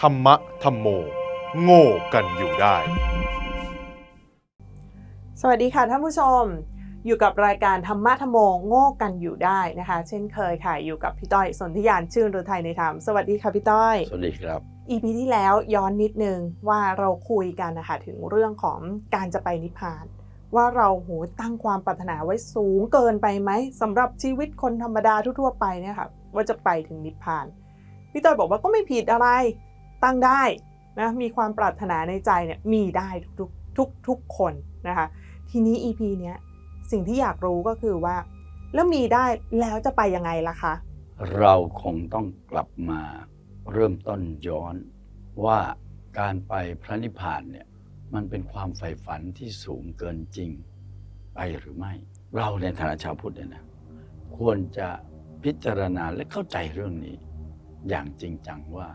ธรรมะธรรมโม โง่กันอยู่ได้ สวัสดีค่ะท่านผู้ชม อยู่กับรายการธรรมะธรรมโมโง่กันอยู่ได้นะคะ เช่นเคยค่ะอยู่กับพี่ต้อยสนธิยานชื่นฤทัยในธรรม สวัสดีค่ะพี่ต้อย สวัสดีครับ EP ที่แล้วย้อนนิดนึงว่าเราคุยกันนะคะถึงเรื่องของการจะไปนิพพาน ว่าเราโหตั้งความปรารถนาไว้สูงเกินไปไหมสำหรับชีวิตคนธรรมดาทั่วๆไปเนี่ยค่ะว่าจะไปถึงนิพพานพี่ต้อยบอกว่าก็ไม่ผิดอะไร ตั้งได้นะมีความปรารถนาในใจเนี่ยมีได้ทุกทุกทุกคนนะคะทีนี้ EP เนี้ยสิ่งที่อยากรู้ก็คือว่า แล้วมีได้แล้วจะไปยังไงล่ะคะ เราคงต้องกลับมาเริ่มต้นย้อนว่าการไปพระนิพพานเนี่ยมันเป็นความใฝ่ฝันที่สูงเกินจริง ไปหรือไม่ เราในฐานะชาวพุทธเนี่ยนะควรจะพิจารณาและเข้าใจเรื่องนี้ อย่างจริงจังว่า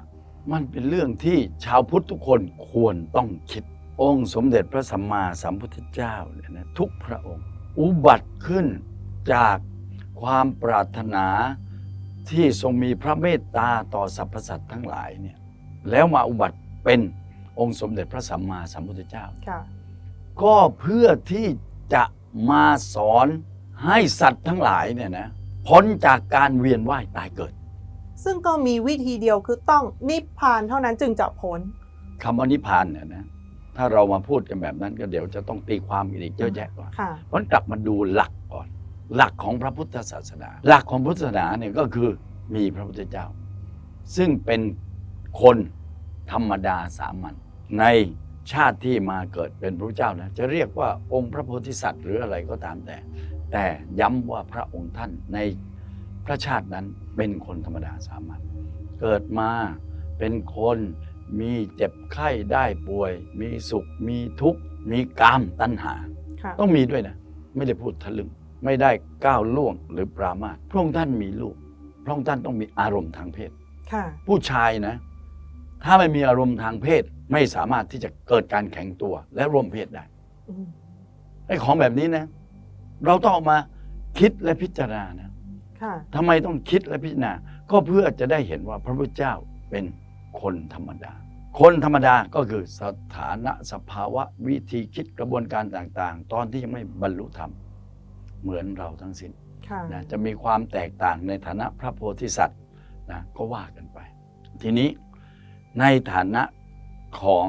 มันเป็นเรื่องที่ชาวพุทธทุกคนควรต้องคิด องค์สมเด็จพระสัมมาสัมพุทธเจ้าเนี่ยนะทุกพระองค์ อุบัติขึ้นจากความปรารถนาที่ทรงมีพระเมตตาต่อสรรพสัตว์ทั้งหลายเนี่ยแล้วมาอุบัติเป็นองค์สมเด็จพระสัมมาสัมพุทธเจ้าค่ะก็เพื่อที่จะมาสอนให้สัตว์ทั้งหลายเนี่ยนะพ้นจากการเวียนว่ายตายเกิด ซึ่งก็มีวิธีเดียวคือต้องนิพพานเท่านั้นจึงจะพ้นคำว่านิพพานเนี่ยนะถ้าเรามาพูดกันแบบนั้นก็เดี๋ยวจะต้องตีความกันอีกเยอะแยะก่อนค่ะ เพราะกลับมาดูหลักก่อน หลักของพระพุทธศาสนา หลักของพุทธศาสนาเนี่ยก็คือมีพระพุทธเจ้า ซึ่งเป็นคนธรรมดาสามัญในชาติที่มาเกิดเป็นพระพุทธเจ้านะจะเรียกว่าองค์พระโพธิสัตว์หรืออะไรก็ตามแต่ แต่ย้ำว่าพระองค์ท่านใน พระชาตินั้นเป็นคนธรรมดาสามัญเกิดมาเป็นคนมีเจ็บไข้ได้ป่วย มีสุขมีทุกข์ มีกามตัณหาค่ะต้องมีด้วยนะ ไม่ได้พูดทะลึ่งไม่ได้ก้าวล่วงหรือปรามาสพระองค์ท่านมีลูกพระองค์ท่านต้องมีอารมณ์ทางเพศค่ะผู้ชายนะ ถ้าไม่มีอารมณ์ทางเพศไม่สามารถที่จะเกิดการแข็งตัวและร่วมเพศได้อืมไอ้ของแบบนี้นะ เราต้องเอามาคิดและพิจารณานะค่ะ ทำไมต้องคิดและพิจารณา ก็เพื่อจะได้เห็นว่าพระพุทธเจ้าเป็นคนธรรมดา คนธรรมดาก็คือสถานะสภาวะวิธีคิดกระบวนการต่างๆ ตอนที่ยังไม่บรรลุธรรม เหมือนเราทั้งสิ้นค่ะนะจะมีความแตกต่างในฐานะพระโพธิสัตว์นะก็ว่ากันไป ทีนี้ในฐานะของ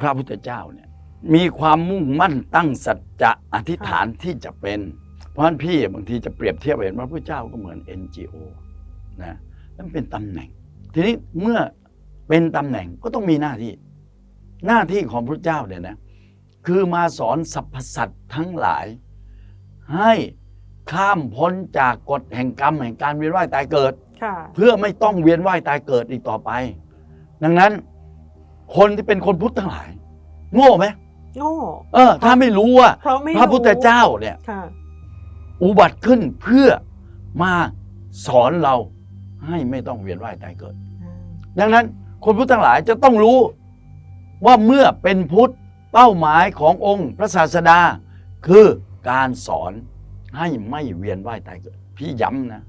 พระพุทธเจ้าเนี่ยมีความมุ่งมั่นตั้งสัจจะอธิษฐานที่จะเป็นเพ ราะฉะนั้นพี่บางทีจะเปรียบเทียบเห็นว่าพระพุทธเจ้าก็เหมือน NGO นะนั่นเป็นตำแหน่ง ทีนี้เมื่อเป็นตำแหน่งก็ต้องมีหน้าที่ หน้าที่ของพระเจ้าเนี่ยนะคือมาสอนสรรพสัตว์ทั้งหลาย ให้ข้ามพ้นจากกฎแห่งกรรมแห่งการเวียนว่ายตายเกิดค่ะเพื่อไม่ต้องเวียนว่ายตายเกิดอีกต่อไป ดังนั้น คนที่เป็นคนพุทธทั้งหลาย โง่ไหมโง่เออ ถ้าไม่รู้ว่าเพราะไม่พระพุทธเจ้าเนี่ยค่ะ อุบัติขึ้นเพื่อมาสอนเราให้ไม่ต้องเวียนว่ายตายเกิดอืมดังนั้นคนพุทธทั้งหลายจะต้องรู้ว่าเมื่อเป็นพุทธเป้าหมายขององค์พระศาสดา คือการสอนให้ไม่เวียนว่ายตายเกิด พี่ย้ำนะ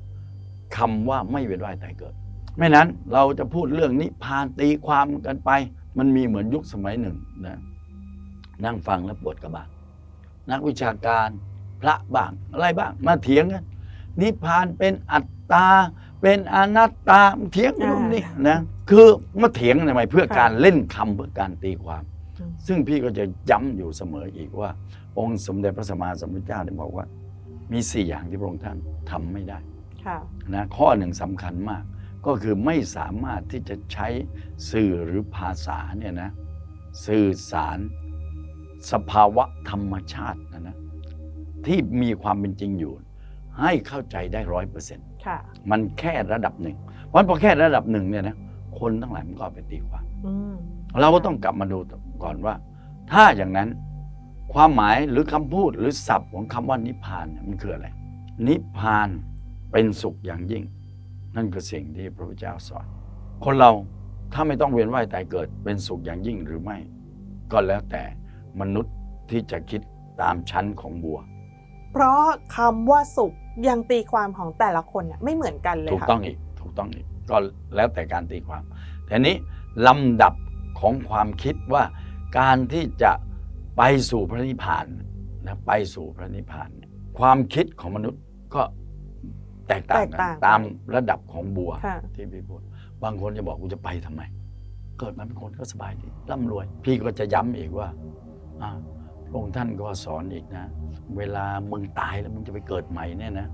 คำว่าไม่เวียนว่ายตายเกิด ไม่นั้นเราจะพูดเรื่องนิพพานตีความกันไป มันมีเหมือนยุคสมัยหนึ่งนะนั่งฟังแล้วปวดกระบาลนักวิชาการ พระบ้างอะไรบ้าง มาเถียงกันนิพพานเป็นอัตตา เป็นอนัตตาเถียงกันตรงนี้นะคือมาเถียงทำไมเพื่อการเล่นคำเพื่อการตีความอืมซึ่งพี่ก็จะย้ำอยู่เสมออีกว่า องค์สมเด็จพระสัมมาสัมพุทธเจ้าได้บอกว่า มีสี่อย่างที่พระองค์ท่านทำไม่ได้ค่ะนะข้อหนึ่งสำคัญมาก ก็คือไม่สามารถที่จะใช้สื่อหรือภาษาเนี่ยนะสื่อสารสภาวะธรรมชาตินะนะ ที่มีความเป็นจริงอยู่ ให้เข้าใจได้ร้อยเปอร์เซ็นต์ค่ะมันแค่ระดับหนึ่งเพราะฉะนั้นพอแค่ระดับหนึ่งเนี่ยนะคนทั้งหลายมันก็เอาไปตีความอืมเราก็ต้องกลับมาดูก่อนว่า ถ้าอย่างนั้นความหมายหรือคำพูดหรือศัพท์ของคำว่านิพพานเนี่ยมันคืออะไร นิพพานเป็นสุขอย่างยิ่ง นั่นคือสิ่งที่พระพุทธเจ้าสอน คนเราถ้าไม่ต้องเวียนว่ายตายเกิดเป็นสุขอย่างยิ่งหรือไม่ ก็แล้วแต่มนุษย์ที่จะคิดตามชั้นของบัว เพราะคำว่าสุขยังตีความของแต่ละคนเนี่ยไม่เหมือนกันเลยถูกค่ะต้องอีกถูกต้องอีกก็แล้วแต่การตีความแต่นี้ลำดับของความคิดว่าการที่จะไปสู่พระนิพพานนะไปสู่พระนิพพานเนี่ยความคิดของมนุษย์ก็แตกต่างแตกกัต่างนไปตามระดับของบัวค่ะที่พี่พูดบางคนจะบอกกูจะไปทำไม เกิดมาเป็นคนก็สบายดีร่ำรวย พี่ก็จะย้ำอีกว่าอ่า พระองค์ท่านก็สอนอีกนะ เวลามึงตายแล้วมึงจะไปเกิดใหม่เนี่ยนะ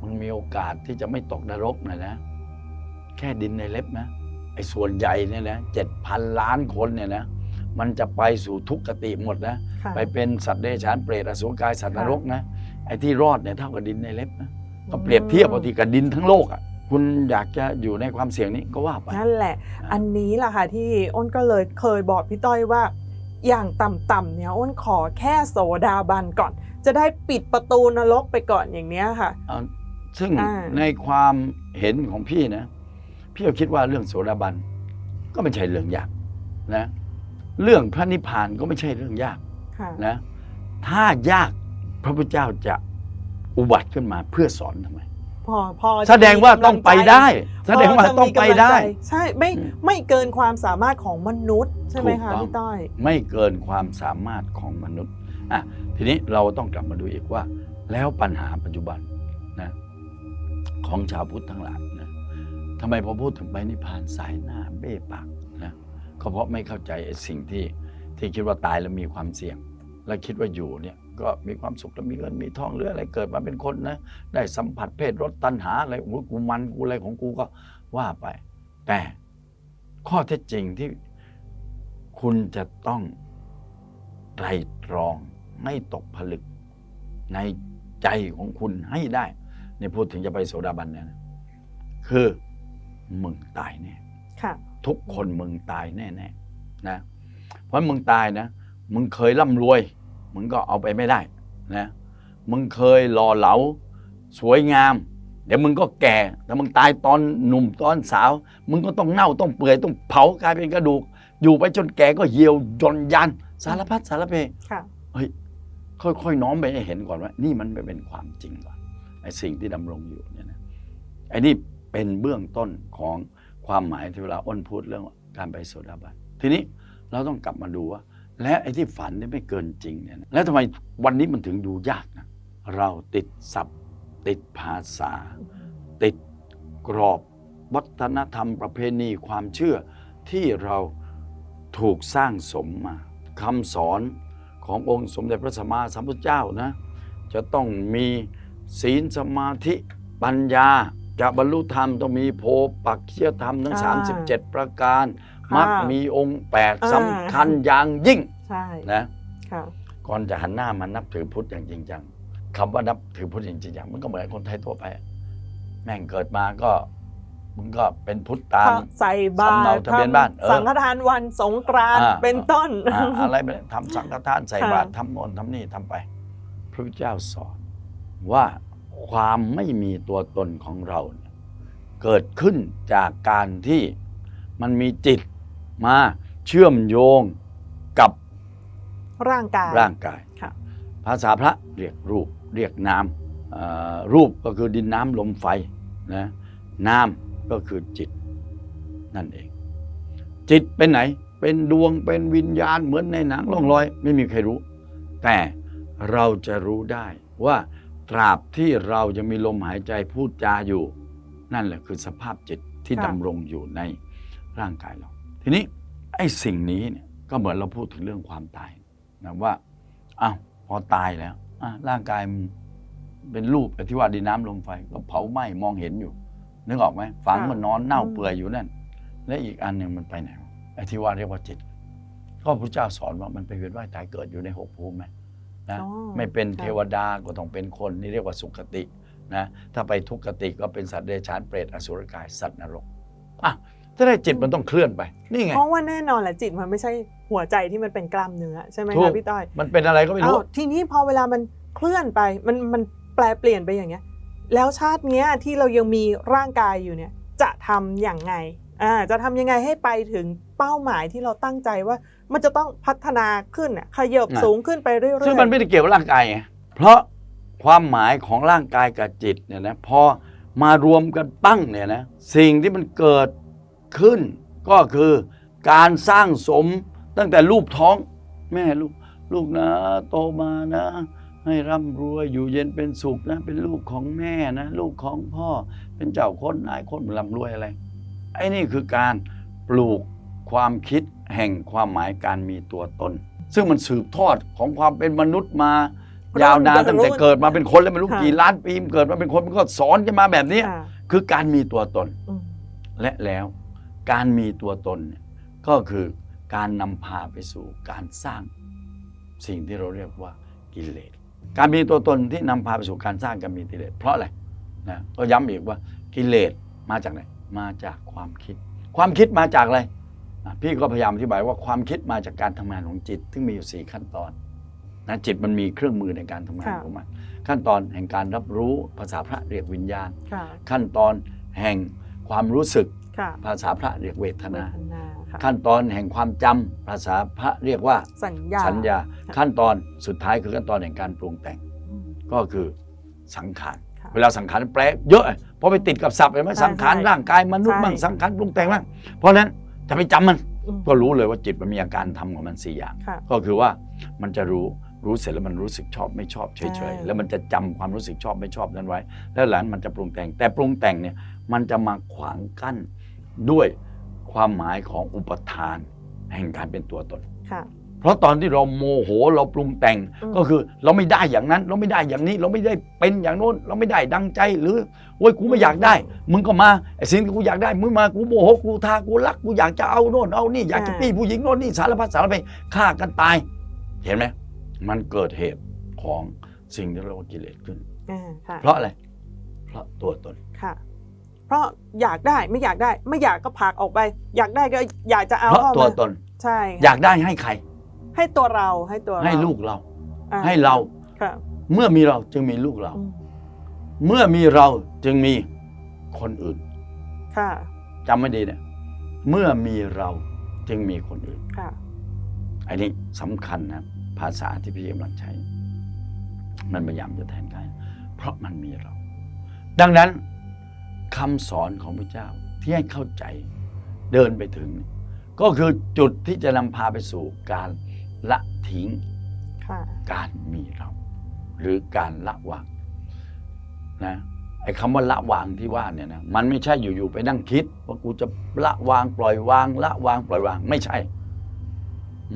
มึงมีโอกาสที่จะไม่ตกนรกนะนะ แค่ดินในเล็บนะไอ้ส่วนใหญ่เนี่ยนะเจ็ดพันล้านคนเนี่ยนะมันจะไปสู่ทุกขติหมดนะค่ะไปเป็นสัตว์เดรัจฉานเปรตอสุรกายสัตว์นรกนะไอ้ที่รอดเนี่ยเท่ากับดินในเล็บนะก็เปรียบเทียบเอาทีกับดินทั้งโลกอะคุณอยากจะอยู่ในความเสี่ยงนี้ก็ว่าไปนั่นแหละ อันนี้แหละค่ะที่อ้นก็เลยเคยบอกพี่ต้อยว่า อย่างต่ำๆเนี่ยอ้นขอแค่โสดาบันก่อน จะได้ปิดประตูนรกไปก่อนอย่างเนี้ยค่ะเอาซึ่งอ่า ในความเห็นของพี่นะ พี่ก็คิดว่าเรื่องโสดาบันก็ไม่ใช่เรื่องยากนะ เรื่องพระนิพพานก็ไม่ใช่เรื่องยากค่ะนะ ถ้ายากพระพุทธเจ้าจะอุบัติขึ้นมาเพื่อสอนทำไม พอพอจะแสดงว่าต้องไปได้มีแสดงว่าพจะต้องไปมีกำลัได้ใจใช่ไม่อืมไม่เกินความสามารถของมนุษย์ใช่ไหมถูกคะต้อง พี่ต้อย ไม่เกินความสามารถของมนุษย์อะทีนี้เราต้องกลับมาดูอีกว่า แล้วปัญหาปัจจุบันนะของชาวพุทธทั้งหลายนะทำไมพอพูดถึงไปนิพพานสายหน้าเบ้ปากนะก็เพราะไม่เข้าใจไอ้สิ่งที่ที่คิดว่าตายแล้วมีความเสี่ยง และคิดว่าอยู่เนี่ย ก็มีความสุขแล้วมีเงินมีทองหรืออะไรเกิดมาเป็นคนนะได้สัมผัสเพศรสตัณหาอะไรโอ้ยกูมันกูอะไรของกูก็ว่าไป แต่ข้อเท็จจริงที่คุณจะต้องไตรตรองไม่ตกผลึกในใจของคุณให้ได้ในพูดถึงจะไปโสดาบันเนี่ยนะคือมึงตายแน่ค่ะทุกคนมึงตายแน่ๆนะเพราะมึงตายนะ มึงเคยร่ำรวย มึงก็เอาไปไม่ได้นะมึงเคยหล่อเหลาสวยงาม เดี๋ยวมึงก็แก่แต่มึงตายตอนหนุ่มตอนสาว มึงก็ต้องเน่าต้องเปื่อยต้องเผากลายเป็นกระดูก อยู่ไปจนแก่ก็เหี่ยวย่อนยันสารพัดสารเพค่ะเฮ้ยค่อยๆน้อมไปให้เห็นก่อนว่า นี่มันไม่เป็นความจริงก่อนไอ้สิ่งที่ดำรงอยู่เนี่ยนะไอ้นี่เป็นเบื้องต้นของความหมายที่เวลาอ้นพูดเรื่องการไปโสดาบันทีนี้เราต้องกลับมาดูว่า และไอ้ที่ฝันนี่ไม่เกินจริงเนี่ยนะแล้วทำไมวันนี้มันถึงดูยากนะเราติดศัพท์ ติดภาษา ติดกรอบวัฒนธรรมประเพณีความเชื่อที่เราถูกสร้างสมมาคำสอนขององค์สมเด็จพระสัมมาสัมพุทธเจ้านะจะต้องมีศีลสมาธิปัญญาจะบรรลุธรรมต้องมีโพปักเคียธรรมทั้งอ่า37 ประการค่ะ มักมีองค์อ่า8สำคัญอย่างยิ่งใช่นะค่ะก่อนจะหันหน้ามานับถือพุทธอย่างจริงจังคำว่านับถือพุทธอย่างจริงจังมันก็เหมือนคนไทยทั่วไปอะแม่งเกิดมาก็มึงก็เป็นพุทธตามใส่บาสำเนาตรทะเบียนบ้านเออสังฆทานวันสงกรานต์อ่าเป็นต้นอ่าอะไรไปทำสังฆทานใส่ค่ะบาตรทำโน่นทำนี่ทำไป พระพุทธเจ้าสอนว่าความไม่มีตัวตนของเราเนี่ยเกิดขึ้นจากการที่มันมีจิต มาเชื่อมโยงกับร่างกายร่างกายค่ะภาษาพระเรียกรูปเรียกนามเอ่อรูปก็คือดินน้ำลมไฟนะนามก็คือจิตนั่นเอง จิตเป็นไหน เป็นดวงเป็นวิญญาณเหมือนในหนังล่องลอย ไม่มีใครรู้ แต่เราจะรู้ได้ว่าตราบที่เราจะมีลมหายใจพูดจาอยู่ นั่นแหละคือสภาพจิตที่ค่ะดำรงอยู่ในร่างกายเรา ทีนี้ ไอ้สิ่งนี้เนี่ยก็เหมือนเราพูดถึงเรื่องความตายนะว่าอ้าวพอตายแล้วอะร่างกายมันเป็นรูปไอ้ที่ว่าดินน้ำลมไฟ ก็เผาไหม้มองเห็นอยู่ นึกออกไหมฝังค่ะมันนอนเน่าอืมเปื่อยอยู่นั่น และอีกอันหนึ่งมันไปไหนวะไอ้ที่ว่าเรียกว่าจิต ก็พระเจ้าสอนว่ามันไปเวียนว่ายตายเกิดอยู่ในหกภูมิไหมนะอ๋อไม่เป็นค่ะเทวดาก็ต้องเป็นคนนี่เรียกว่าสุคตินะถ้าไปทุกขติก็เป็นสัตว์เดรัจฉานเปรตอสุรกายสัตว์นรกอะ ถ้าได้จิตมันต้องเคลื่อนไป นี่ไง เพราะว่าแน่นอนแหละจิตมันไม่ใช่หัวใจที่มันเป็นกล้ามเนื้อใช่ไหมถูคะกพี่ต้อย มันเป็นอะไรก็ไม่รู้อ้าวทีนี้พอเวลามันเคลื่อนไปมันมันแปลเปลี่ยนไปอย่างเงี้ย แล้วชาติเนี้ยที่เรายังมีร่างกายอยู่เนี่ย จะทำอย่างไงอ่าจะทำยังไงให้ไปถึงเป้าหมายที่เราตั้งใจว่า มันจะต้องพัฒนาขึ้นน่ะขยับน่ะสูงขึ้นไปเรื่อยๆซึ่งมันไม่ได้เกี่ยวกับร่างกายไงเพราะความหมายของร่างกายกับจิตเนี่ยนะพอมารวมกันปั้งเนี่ยนะสิ่งที่มันเกิด ขึ้น ก็คือการสร้างสมตั้งแต่รูปท้อง แม่ลูกลูกนะ โตมานะ ให้ร่ำรวยอยู่เย็นเป็นสุขนะ เป็นลูกของแม่นะ ลูกของพ่อเป็นเจ้าคนนายคนร่ำรวยอะไรไอ้นี่คือการปลูกความคิดแห่งความหมายการมีตัวตน ซึ่งมันสืบทอดของความเป็นมนุษย์มา ยาวนานตั้งแต่เกิดมาเป็นคนแล้วไม่รู้ค่ะกี่ล้านปีมันเกิดมาเป็นคนมันก็สอนกันมาแบบนี้ค่ะคือการมีตัวตนอืมและแล้ว การมีตัวตนเนี่ยก็คือการนำพาไปสู่การสร้างสิ่งที่เราเรียกว่ากิเลส การมีตัวตนที่นำพาไปสู่การสร้างการมีกิเลส เพราะอะไรนะก็ย้ำอีกว่ากิเลสมาจากไหนมาจากความคิด ความคิดมาจากอะไรอะพี่ก็พยายามอธิบายว่าความคิดมาจากการทำงานของจิต ซึ่งมีอยู่สี่ขั้นตอนนะจิตมันมีเครื่องมือในการทำงานค่ะของมันขั้นตอนแห่งการรับรู้ภาษาพระเรียกวิญญาณค่ะขั้นตอนแห่งความรู้สึกค่ะ ภาษาพระเรียกเวทนาเวทนาค่ะขั้นตอนแห่งความจำภาษาพระเรียกว่าสัญญาสัญญา ขั้นตอนสุดท้ายคือขั้นตอนแห่งการปรุงแต่งอืมก็คือสังขารค่ะเวลาสังขารแปลเยอะเพราะไปติดกับศัพท์เห็นไหมใช่สังขารใช่ร่างกายมนุษย์ใช่บ้างสังขารปรุงแต่งบ้างเพราะฉะนั้นจะไปจำมันอืมก็รู้เลยว่าจิตมันมีอาการทำของมันสี่อย่างค่ะก็คือว่ามันจะรู้รู้เสร็จแล้วมันรู้สึกชอบไม่ชอบเฉใช่ยๆแล้วมันจะจำความรู้สึกชอบไม่ชอบนั้นไว้ แล้วหลังมันจะปรุงแต่ง แต่ปรุงแต่งเนี่ยมันจะมาขวางกั้น ด้วยความหมายของอุปทานแห่งการเป็นตัวตน ค่ะ เพราะตอนที่เราโมโหเราปรุงแต่งอืม ก็คือเราไม่ได้อย่างนั้น เราไม่ได้อย่างนี้ เราไม่ได้เป็นอย่างโน้น เราไม่ได้ดังใจหรือโอ้ยกูไม่อยากได้ มึงก็มาไอ้สิ่งที่กูอยากได้มึงมากูโมโหกูทากูรักกูอยากจะเอาโน่นเอานี่อยากจะอ่าปี้ผู้หญิงโน่นนี่สารพัดสารเพฆ่ากันตาย เห็นไหมมันเกิดเหตุของสิ่งที่เรียกว่ากิเลสขึ้น อ่าค่ะ เพราะอะไร เพราะตัวตน ค่ะ เพราะอยากได้ไม่อยากได้ ไม่อยากก็ผลักออกไป อยากได้ก็อยากจะเอาเพราะเข้าตัวมาตน ใช่ค่ะอยากได้ให้ใคร ให้ตัวเราให้ตัวเราให้ลูกเรา อ่ให้เรา ค่ะเมื่อมีเราจึงมีลูกเรา อืมเมื่อมีเราจึงมีคนอื่นค่ะจำไม่ดีเนี่ยเมื่อมีเราจึงมีคนอื่น ค่ะอันนี้สำคัญนะภาษาที่พี่กำลังใช้ มันพยายามจะแทนกันเพราะมันมีเรา ดังนั้น คำสอนของพระเจ้าที่ให้เข้าใจเดินไปถึง ก็คือจุดที่จะนำพาไปสู่การละทิ้งค่ะการมีเรา หรือการละวางนะไอ้คำว่าละวางที่ว่าเนี่ยนะมันไม่ใช่อยู่ๆไปนั่งคิด ว่ากูจะละวางปล่อยวาง ละวางปล่อยวาง ไม่ใช่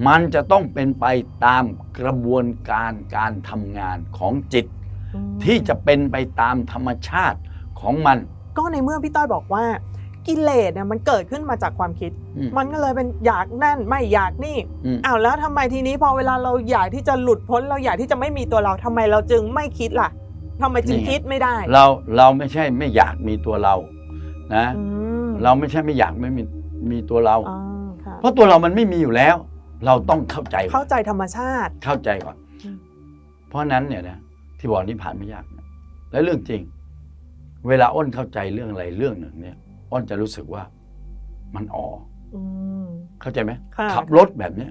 มันจะต้องเป็นไปตามกระบวนการการทำงานของจิตอืมที่จะเป็นไปตามธรรมชาติของมัน ก็ในเมื่อพี่ต้อยบอกว่ากิเลสเนี่ยมันเกิดขึ้นมาจากความคิดอืมมันก็เลยเป็นอยากนั่นไม่อยากนี่อืมอ้าวแล้วทำไมทีนี้พอเวลาเราอยากที่จะหลุดพ้นเราอยากที่จะไม่มีตัวเราทำไมเราจึงไม่คิดล่ะทำไมจึงคิดไม่ได้ เราเราไม่ใช่ไม่อยากมีตัวเรานะอืมเราไม่ใช่ไม่อยากไม่มีมีตัวเราอ๋อค่ะเพราะตัวเรามันไม่มีอยู่แล้ว เราต้องเข้าใจก่อนเข้าใจธรรมชาติเข้าใจก่อนอืมเพราะนั้นเนี่ยนะที่บอกนิพพานไม่ยากนะและเรื่องจริง เวลาอ้นเข้าใจเรื่องอะไรเรื่องหนึ่งเนี่ย อ้นจะรู้สึกว่ามันอ่ออืม เข้าใจไหมค่ะ ขับรถแบบเนี้ย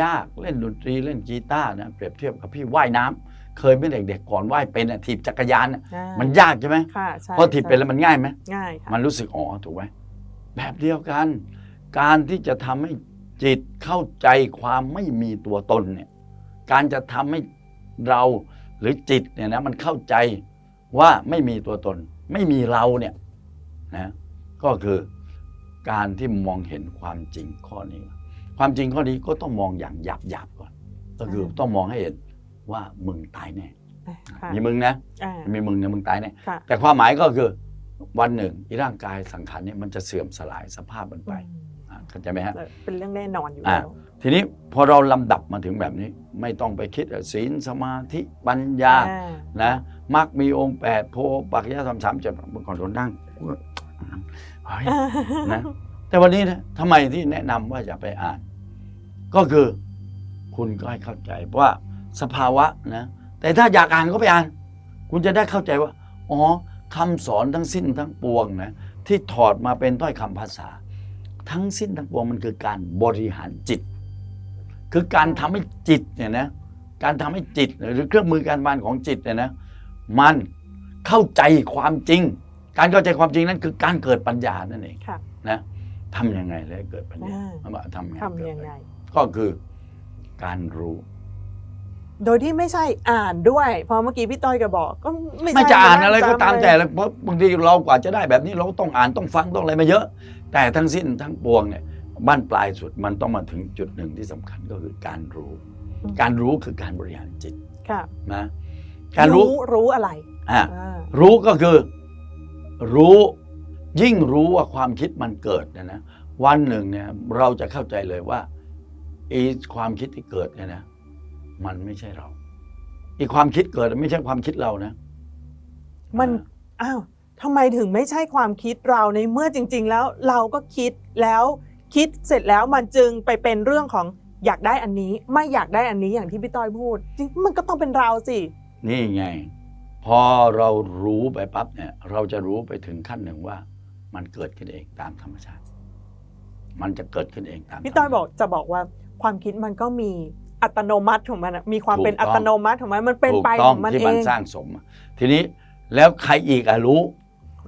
ยากเล่นดนตรีเล่นกีตาร์นะเปรียบเทียบกับพี่ว่ายน้ำเคยเป็นเด็กๆก่อนว่ายเป็นอะถีบจักรยานอะอ่ามันยากใช่ไหมค่ะใช่พอถีบเป็นแล้วมันง่ายไหม ง่ายค่ะมันรู้สึกอ๋อถูกไหมแบบเดียวกัน การที่จะทำให้จิตเข้าใจความไม่มีตัวตนเนี่ยการจะทำให้เราหรือจิตเนี่ยนะมันเข้าใจว่าไม่มีตัวตน ไม่มีเราเนี่ยนะก็คือการที่มองเห็นความจริงข้อนี้ ความจริงข้อนี้ก็ต้องมองอย่างหยาบหยาบๆก่อน ก็คือต้องมองให้เห็นว่ามึงตายแน่ค่ะมีมึงนะอ่ามีมึงเนี่ยมึงตายแน่ค่ะแต่ความหมายก็คือวันหนึ่งอีร่างกายสังขารเนี่ยมันจะเสื่อมสลายสภาพมันไปอืมอะ เข้าใจไหมฮะเป็นเรื่องแน่นอนอยู่อ่าแล้วทีนี้พอเราลำดับมาถึงแบบนี้ ไม่ต้องไปคิดว่าศีลสมาธิปัญญาอ่านะมักมีองค์แปดโพปักยะสามสามเจ็ดเมื่อก่อนเรานั่งเฮ้ยนะแต่วันนี้นะทำไมที่แนะนำว่าอย่าไปอ่าน ก็คือคุณก็ให้เข้าใจว่าสภาวะนะแต่ถ้าอยากอ่านก็ไปอ่าน คุณจะได้เข้าใจว่า อ๋อคำสอนทั้งสิ้นทั้งปวงนะที่ถอดมาเป็นถ้อยคำภาษา ทั้งสิ้นทั้งปวงมันคือการบริหารจิต คือการทำให้จิตเนี่ยนะการทำให้จิตหรือเครื่องมือการบานของจิตเนี่ยนะมันเข้าใจความจริง การเข้าใจความจริงนั้นคือการเกิดปัญญานั่นเองค่ะนะทำยังไงแล้วให้เกิดปัญญาอ่ามันบอกทำยังไงทำยังไงก็คือการรู้ โดยที่ไม่ใช่อ่านด้วยเพราะเมื่อกี้พี่ต้อยก็บอกก็ไม่ไม่ใช่จะอ่านอะไรก็จำตามแต่แล้วเพราะบางทีเรากว่าจะได้แบบนี้เราก็ต้องอ่านต้องฟังต้องอะไรมาเยอะ แต่ทั้งสิ้นทั้งปวงเนี่ยบ้านปลายสุดมันต้องมาถึงจุดหนึ่งที่สำคัญก็คือการรู้ การรู้คือการบริหารจิตค่ะนะการรู้รู้อะไรอะอ่ารู้ก็คือ รู้ยิ่งรู้ว่าความคิดมันเกิดเนยนะวันหนึ่งเนี่ยเราจะเข้าใจเลยว่าไอีความคิดที่เกิดเนี่ยนะ มันไม่ใช่เราอีความคิดเกิดไม่ใช่ความคิดเรานะ มันอ้าว ทำไมถึงไม่ใช่ความคิดเราในเมื่อจริง ๆ แล้วเราก็คิดแล้วคิดเสร็จแล้วมันจึงไปเป็นเรื่องของอยากได้อันนี้ไม่อยากได้อันนี้อย่างที่พี่ต้อยพูดจริงมันก็ต้องเป็นเราสินี่ไง พอเรารู้ไปปั๊บเนี่ย เราจะรู้ไปถึงขั้นหนึ่งว่า มันเกิดขึ้นเองตามธรรมชาติ มันจะเกิดขึ้นเองตามพี่ต้อยธรรมบอกจะบอกว่าความคิดมันก็มีอัตโนมัติของมันอะมีความถูกเป็นต้องอัตโนมัติของมันมันเป็นถูกไปต้ขององมันที่เอมันงสร้างสม ทีนี้แล้วใครอีกอะรู้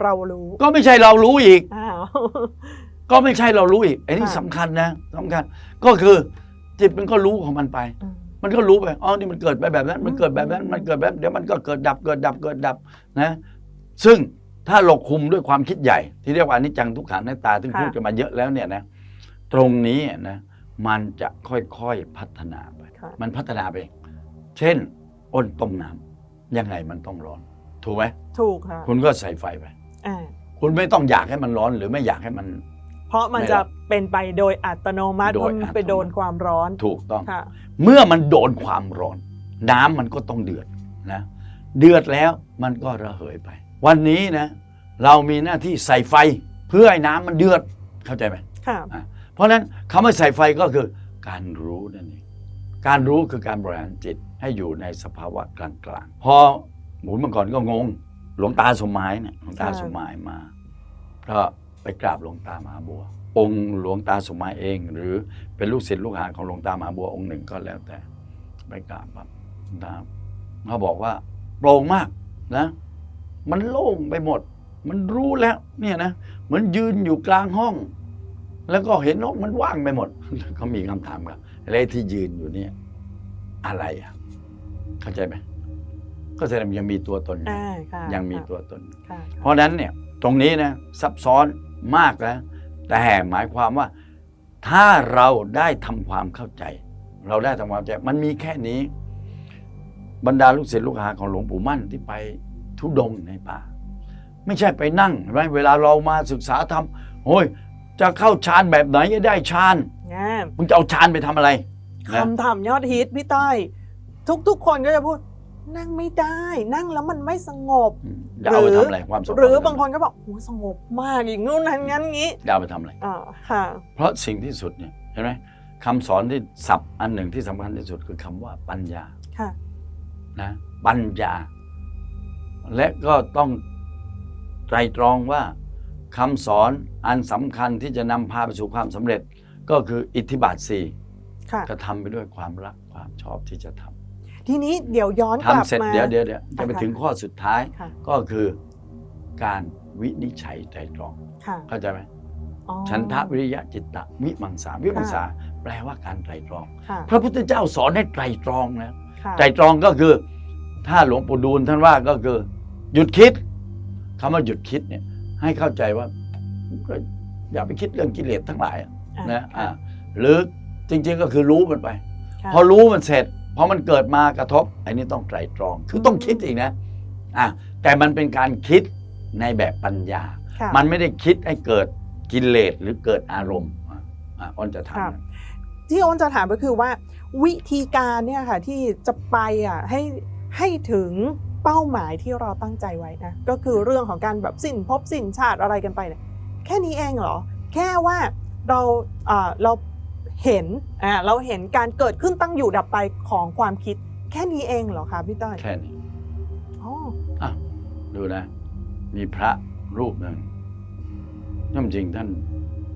เรารู้ ก็ไม่ใช่เรารู้อีก อ้าว ก็ไม่ใช่เรารู้อีกไอ้นี่ค่ะ สำคัญนะสำคัญ ก็คือ จิตมันก็รู้ของมันไป อืม มันก็รู้ไปอ๋อนี่มันเกิดไปแบบนั้น มันเกิดแบบนั้นอืมมันเกิดแบบเดี๋ยวมันก็เกิดดับเกิดดับเกิดดับนะ ซึ่งถ้าเราคุมด้วยความคิดใหญ่ ที่เรียกว่าอนิจจังทุกขังหน้าตาที่พูดกันมาเยอะแล้วเนี่ยนะตรงนี้นะมันจะค่อยๆพัฒนาไป ค่ะ มันพัฒนาไป เช่น อ้นต้มน้ำยังไงมันต้องร้อน ถูกไหม ถูกค่ะ คุณก็ใส่ไฟไป อ่าคุณไม่ต้องอยากให้มันร้อนหรือไม่อยากให้มัน เพราะมันไม่จะหรอกเป็นไปโดยอัตโนมัติโดเพยราะมันอัตโนมัติไปโดนความร้อนถูกต้อง ค่ะ เมื่อมันโดนความร้อน น้ำมันก็ต้องเดือดนะเดือดแล้วมันก็ระเหยไป วันนี้นะเรามีหน้าที่ใส่ไฟเพื่อให้น้ำมันเดือดเข้าใจไหมค่ะเพราะฉะนั้นคำว่าใส่ไฟก็คือการรู้นั่นเองการรู้คือการบริหารจิตให้อยู่ในสภาวะกลางๆพอหมุนมาก่อนก็งง หลวงตาสมหมายเนี่ยหลวงตาค่ะสมหมายมา ก็ไปกราบหลวงตามหาบัว องค์หลวงตาสมหมายเอง หรือเป็นลูกศิษย์ลูกหาของหลวงตามหาบัวองค์หนึ่งก็แล้วแต่ ไปกราบปั๊บหลวงตาเขาบอกว่าโปร่งมากนะ มันโล่งไปหมด มันรู้แล้วเนี่ยนะเหมือนยืนอยู่กลางห้อง แล้วก็เห็นนกมันว่างไปหมดเขามีคำถามกับอะไรที่ยืนอยู่เนี่ย อะไรอะ เข้าใจไหม ก็แสดงว่ายังมีตัวตนอยู่อ่าค่ะยังมีค่ะตัวตน ค่ะเพราะฉะนั้นเนี่ยตรงนี้นะซับซ้อนมากนะแต่หมายความว่า ถ้าเราได้ทำความเข้าใจ เราได้ทำความเข้าใจมันมีแค่นี้ บรรดาลูกศิษย์ลูกหาของหลวงปู่มั่นที่ไปทุดงค์ในป่า ไม่ใช่ไปนั่งเห็นไหมเวลาเรามาศึกษาธรรมโอ้ยจะเข้าฌานแบบไหนจะได้ฌานงามมึงจะเอาฌานไปทำอะไรนะ คำถามยอดฮิตพี่ต้อยทุกๆคนก็จะพูด นั่งไม่ได้นั่งแล้วมันไม่สงบอืมจะเอาไปทำอะไรความสงบหรือบางคนก็บอกโอ้สงบมากอย่างนู้นนั้นงั้นงี้จะเอาไปทำอะไรอ่าค่ะเพราะสิ่งที่สุดเนี่ยเห็นไหมคำสอนที่ศัพท์อันหนึ่งที่สำคัญที่สุดคือคำว่าปัญญาค่ะนะปัญญา และก็ต้องไตรตรองว่าคำสอนอันสำคัญที่จะนำพาไปสู่ความสำเร็จ ก็คืออิทธิบาทสี่ค่ะกระทำไปด้วยความรักความชอบที่จะท ทีนี้เดี๋ยวย้อนำกลับทำเสร็จมา เดี๋ยวเดี๋ยวเดี๋ยวจะไปค่ะถึงข้อสุดท้าย ค่ะ ก็คือการวินิจฉัยไตรตรองค่ะเข้าใจไหมอ๋อฉันทะวิริยะจิตตะวิมังสาวิมังสาแปลว่าการไตรตรอง ค่ะพระพุทธเจ้าสอนให้ไตรตรองนะค่ะไตรตรองก็คือ ถ้าหลวงปู่ดูลท่านว่าก็คือ หยุดคิดคำว่าหยุดคิดเนี่ย ให้เข้าใจว่าก็อย่าไปคิดเรื่องกิเลสทั้งหลายอะอ่นะค่ะอ่าหรือจริงๆก็คือรู้มันไป ค่ะพอรู้มันเสร็จ พอมันเกิดมากระทบ อันนี้ต้องไตรตรอง คือต้องคิดอีกนะอะแต่มันเป็นการคิดในแบบปัญญา ค่ะมันไม่ได้คิดให้เกิดกิเลสหรือเกิดอารมณ์อะอะอ้นจะครับทำนะ ที่อ้นจะถามก็คือว่า วิธีการเนี่ยค่ะที่จะไปอะให้ให้ถึงเป้าหมายที่เราตั้งใจไว้นะก็คือเรื่องของการแบบสิ้นภพสิ้นชาติอะไรกันไปเนี่ยแค่นี้เองเหรอ แค่ว่าเราอ่าเรา เห็นอ่าเราเห็นการเกิดขึ้นตั้งอยู่ดับไปของความคิด แค่นี้เองเหรอคะพี่ต้อยแค่นี้อ๋ออะดูนะ มีพระรูปหนึ่งย่อมจริงท่าน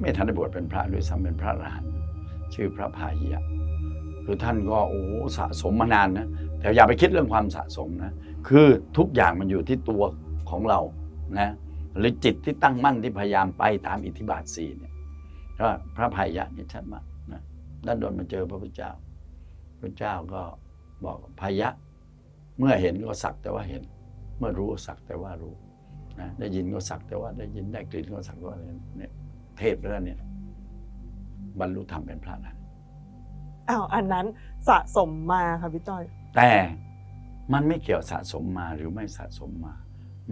ไม่ทันได้บวชเป็นพระด้วยซ้ำเป็นพระอรหันต์ชื่อพระพาหิยะคือท่านก็โอ้โหสะสมมานานนะแต่อย่าไปคิดเรื่องความสะสมนะคือทุกอย่างมันอยู่ที่ตัวของเรานะหรือจิตที่ตั้งมั่นที่พยายามไปตามอิทธิบาทสี่เนี่ยก็พระภัยยะนี่ชัดมากนะ ด้านโดนมาเจอพระพุทธเจ้า พระเจ้าก็บอกภัยยะ เมื่อเห็นก็สักแต่ว่าเห็น เมื่อรู้ก็สักแต่ว่ารู้นะได้ยินก็สักแต่ว่าได้ยินได้กลิ่นก็สักแต่ว่าเห็นเนี่ยเทศแล้วเนี่ยบรรลุธรรมเป็นพระแล้วอ้าวอันนั้นสะสมมาค่ะพี่ต้อย แต่มันไม่เกี่ยวสะสมมาหรือไม่สะสมมา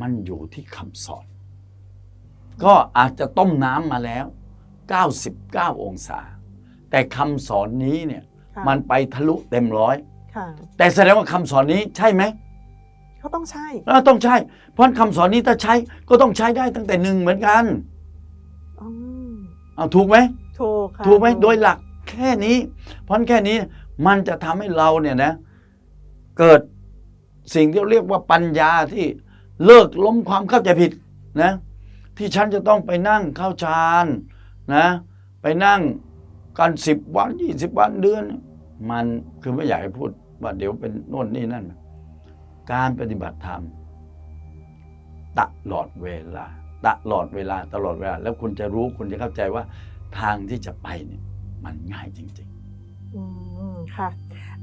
มันอยู่ที่คำสอน ก็อาจจะต้มน้ำมาแล้ว 99 องศา แต่คำสอนนี้เนี่ยค่ะมันไปทะลุเต็มร้อย ค่ะแต่แสดงว่าคำสอนนี้ใช่ไหมเขาต้องใช่เออต้องใช่ เพราะคำสอนนี้ถ้าใช้ก็ต้องใช้ได้ตั้งแต่หนึ่งเหมือนกันอืมเอาถูกไหม ถูกค่ะถูกไหมโดยหลักแค่นี้ เพราะแค่นี้มันจะทำให้เราเนี่ยนะ เกิดสิ่งที่เรียกว่าปัญญาที่เลิกล้มความเข้าใจผิดนะ ที่ฉันจะต้องไปนั่งเข้าฌานนะ ไปนั่ง กันสิบวันยี่สิบวันเดือน มันคือไม่อยากให้พูดว่าเดี๋ยวเป็นโน่นนี่นั่น การปฏิบัติธรรมตลอดเวลา ตลอดเวลาตลอดเวลา แล้วคุณจะรู้คุณจะเข้าใจว่าทางที่จะไปเนี่ยมันง่ายจริงอืมค่ะ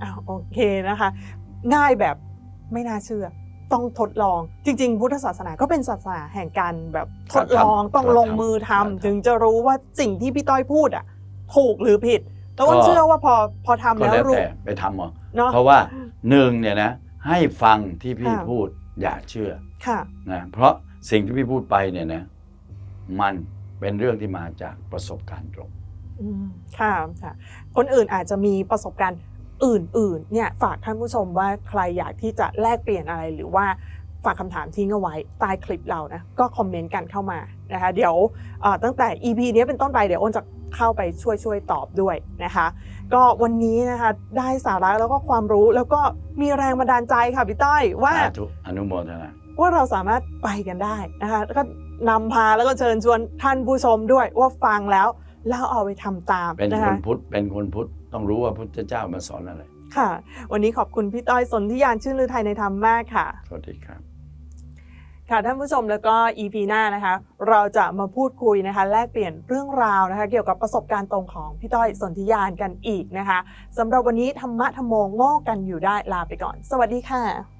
อ้าวโอเคนะคะ ง่ายแบบไม่น่าเชื่อ ต้องทดลองจริง ๆ พุทธศาสนาก็เป็นศาสนาแห่งการแบบทดลองครับต้องลงมือทำครับถึงจะรู้ว่าสิ่งที่พี่ต้อยพูดอะ ถูกหรือผิด แต่ว่าก็ เชื่อว่าพอพอๆทำก็แล้วแล้วรู้แต่ไปทำเอาเนาะ เพราะว่าหนึ่งเนี่ยนะให้ฟังที่พี่ค่ะ พูดอย่าเชื่อค่ะ นะเพราะสิ่งที่พี่พูดไปเนี่ยนะมันเป็นเรื่องที่มาจากประสบการณ์ตรง อืมค่ะค่ะ คนอื่นอาจจะมีประสบการณ์อื่น ๆ เนี่ยฝากท่านผู้ชมว่าใครอยากที่จะแลกเปลี่ยนอะไรหรือว่าฝากคำถามทิ้งเอาไว้ใต้คลิปเรานะก็คอมเมนต์กันเข้ามานะคะเดี๋ยวเอ่อตั้งแต่ EP นี้เป็นต้นไปเดี๋ยวอ้นจะ เข้าไปช่วยช่วยตอบด้วยนะคะ ก็วันนี้นะคะได้สาระแล้วก็ความรู้แล้วก็มีแรงบันดาลใจค่ะพี่ต้อยว่าสาธุอนุโมทนาว่าเราสามารถไปกันได้นะคะแล้วก็นำพาแล้วก็เชิญชวนท่านผู้ชมด้วยว่าฟังแล้วแล้วเอาไปทำตามเป็นนะคคะ นพุทธเป็นคนพุทธต้องรู้ว่าพุทธเจ้ามาสอนอะไรค่ะ วันนี้ขอบคุณพี่ต้อยสนธิยานชื่นลือไทยในธรรมมากค่ะ สวัสดีครับ ค่ะท่านผู้ชมแล้วก็ EP หน้านะคะ เราจะมาพูดคุยนะคะ แลกเปลี่ยนเรื่องราวนะคะ เกี่ยวกับประสบการณ์ตรงของพี่ต้อยสนธิยานกันอีกนะคะสำหรับวันนี้ธรรมะธรรมโงโง่กันอยู่ได้ลาไปก่อน สวัสดีค่ะ